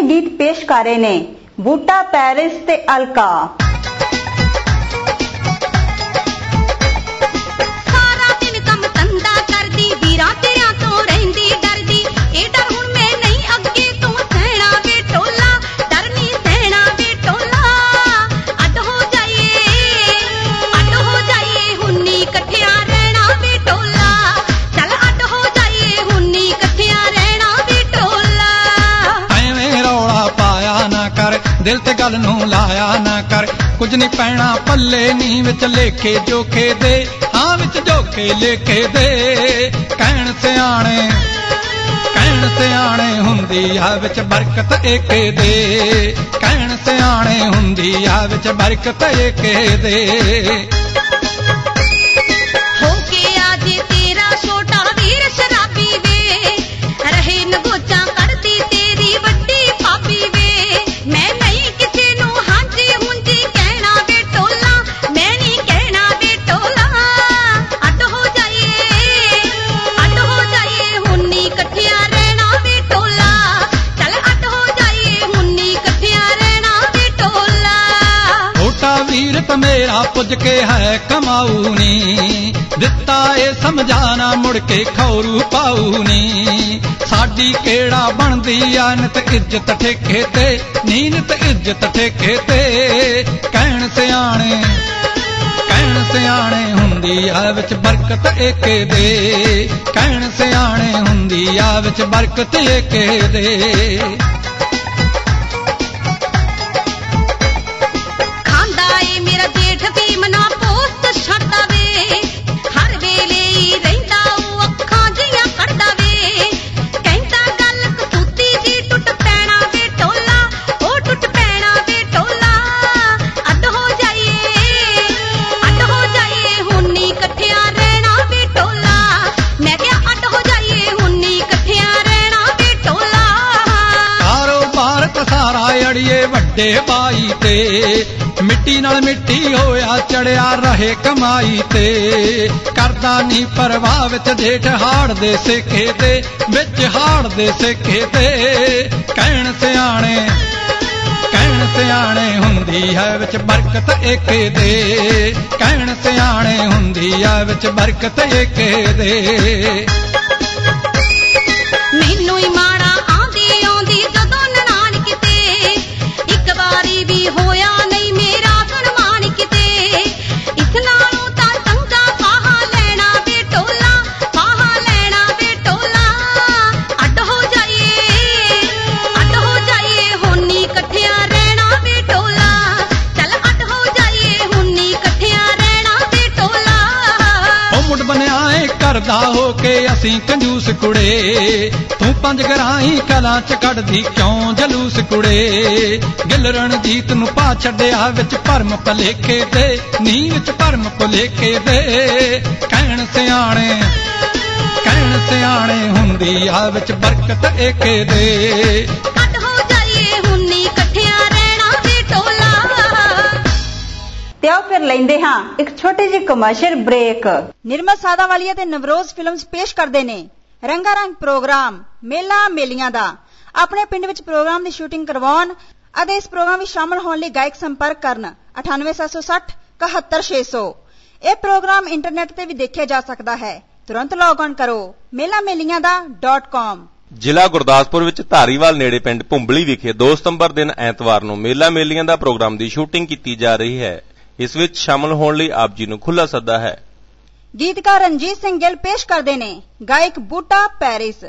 ਇਹ ਗੀਤ ਪੇਸ਼ ਕਰ ਰਹੇ ਨੇ ਬੂਟਾ ਪੈਰਿਸ ਤੇ ਅਲਕਾ। ਕਰ, ਦਿਲ ਤੇ ਗੱਲ ਨੂੰ ਲਾਇਆ ਨਾ ਕਰ। ਕੁਝ ਨਹੀਂ ਪੈਣਾ, ਪੱਲੇ ਨੀ ਵਿੱਚ ਲੇਖੇ ਜੋਖੇ ਦੇ। ਹਾਂ ਵਿੱਚ ਜੋਖੇ ਲੇਖੇ ਦੇ। ਕਹਿਣ ਸਿਆਣੇ ਕਹਿਣ ਸਿਆਣੇ ਹੁੰਦੀ ਆ ਵਿੱਚ ਬਰਕਤ ਏਕੇ ਦੇ। ਕਹਿਣ ਸਿਆਣੇ ਹੁੰਦੀ ਆ ਵਿੱਚ ਬਰਕਤ ਏਕੇ ਦੇ। ਵੀਰ ਮੇਰਾ ਪੁੱਜ ਕੇ ਹੈ ਕਮਾਊ ਨੀ ਦਿੱਤਾ ਏ ਸਮਝਾਣਾ, ਮੁੜ ਕੇ ਖੌਰੂ ਪਾਊ ਨੀ ਸਾਡੀ ਕਿਹੜਾ ਬਣਦੀ ਆ, ਨਿਤ ਇੱਜ਼ਤ ਠੇਕੇ ਤੇ, ਨੀਨਤ ਇੱਜ਼ਤ ਠੇਕੇ ਤੇ। ਕਹਿਣ ਸਿਆਣੇ ਕਹਿਣ ਸਿਆਣੇ ਹੁੰਦੀ ਆ ਵਿੱਚ ਬਰਕਤ ਏਕੇ ਦੇ। ਕਹਿਣ ਸਿਆਣੇ ਹੁੰਦੀ ਆ ਵਿੱਚ ਬਰਕਤ ਏਕੇ ਦੇ। ਅੜੀਏ ਬਾਈ ਤੇ। ਮਿੱਟੀ ਨਾਲ ਮਿੱਟੀ ਹੋਇਆ, ਚੜਿਆ ਰਹੇ ਕਮਾਈ ਤੇ। ਕਰਦਾ ਨਹੀਂ ਪਰਵਾਹ ਵਿੱਚ ਜੇਠ ਹਾੜ ਦੇ ਸੇਖੇ ਤੇ, ਵਿੱਚ ਹਾੜ ਦੇ ਸੇਖੇ ਤੇ। ਕਹਿਣ ਸਿਆਣੇ ਕਹਿਣ ਸਿਆਣੇ ਹੁੰਦੀ ਹੈ ਵਿੱਚ ਬਰਕਤ ਏਕੇ ਦੇ। ਕਹਿਣ ਸਿਆਣੇ ਹੁੰਦੀ ਹੈ ਵਿੱਚ ਬਰਕਤ ਏਕੇ ਦੇ। ਕਰਦਾ ਹੋ ਕੇ ਅਸੀਂ ਕੰਜੂਸ ਕੁੜੇ। ਤੂੰ ਪੰਜ ਗਰਾਈ ਕਲਾਂ ਚ ਕੱਢਦੀ ਕਿਉਂ ਜਲੂਸ ਕੁੜੇ? ਗਿੱਲ ਰਣਜੀਤ ਨੂੰ ਪਾ ਛੱਡਿਆ ਵਿੱਚ ਭਰਮ ਭਲੇਖੇ ਤੇ ਨੀ ਵਿੱਚ ਭਰਮ ਭੁਲੇਖੇ ਦੇ ਕਹਿਣ ਸਿਆਣੇ ਕਹਿਣ ਸਿਆਣੇ ਹੁੰਦੀ ਆ ਵਿੱਚ ਬਰਕਤ ਏਕੇ ਦੇ। ਤੇ ਆਓ ਫਿਰ ਲੈਂਦੇ ਹਾਂ ਇੱਕ ਛੋਟੀ ਜਿਹੀ ਕਮਰਸ਼ੀਅਲ ਬ੍ਰੇਕ ਨਿਰਮਲ ਸਾਦਾਵਾਲੀਆ ਤੇ ਨਵਰੋਜ਼ ਫਿਲਮਸ ਪੇਸ਼ ਕਰਦੇ ਨੇ। ਰੰਗਾ ਰੰਗ ਪ੍ਰੋਗਰਾਮ ਮੇਲਾ ਮੇਲੀਆਂ ਦਾ। ਆਪਣੇ ਪਿੰਡ ਵਿੱਚ ਪ੍ਰੋਗਰਾਮ ਦੀ ਸ਼ੂਟਿੰਗ ਕਰਵਾਉਣ ਅਤੇ ਇਸ ਪ੍ਰੋਗਰਾਮ ਵਿੱਚ ਸ਼ਾਮਲ ਹੋਣ ਲਈ ਗਾਇਕ ਸੰਪਰਕ ਕਰਨ 98760 71600 ਇਹ ਪ੍ਰੋਗਰਾਮ ਇੰਟਰਨੈਟ ਤੇ ਵੀ ਦੇਖਿਆ ਜਾ ਸਕਦਾ ਹੈ। ਤੁਰੰਤ ਲੌਗ ਔਨ ਕਰੋ ਮੇਲਾਮੇਲੀਆਂ.com ਜ਼ਿਲ੍ਹਾ ਗੁਰਦਾਸਪੁਰ ਵਿੱਚ ਧਾਰੀਵਾਲ ਨੇੜੇ ਪਿੰਡ ਭੁੰਬਲੀ ਵਿਖੇ 2 ਸਤੰਬਰ ਦਿਨ ਐਤਵਾਰ ਨੂੰ ਮੇਲਾ ਮੇਲੀਆਂ ਦਾ ਪ੍ਰੋਗਰਾਮ ਦੀ ਸ਼ੂਟਿੰਗ ਕੀਤੀ ਜਾ ਰਹੀ ਹੈ। ਇਸ ਵਿੱਚ ਸ਼ਾਮਲ ਹੋਣ ਲਈ ਆਪ ਜੀ ਨੂੰ ਖੁੱਲਾ ਸੱਦਾ ਹੈ। ਗੀਤਕਾਰ ਰਣਜੀਤ ਸਿੰਘ ਗਿੱਲ ਪੇਸ਼ ਕਰਦੇ ਨੇ ਗਾਇਕ ਬੂਟਾ ਪੈਰਿਸ।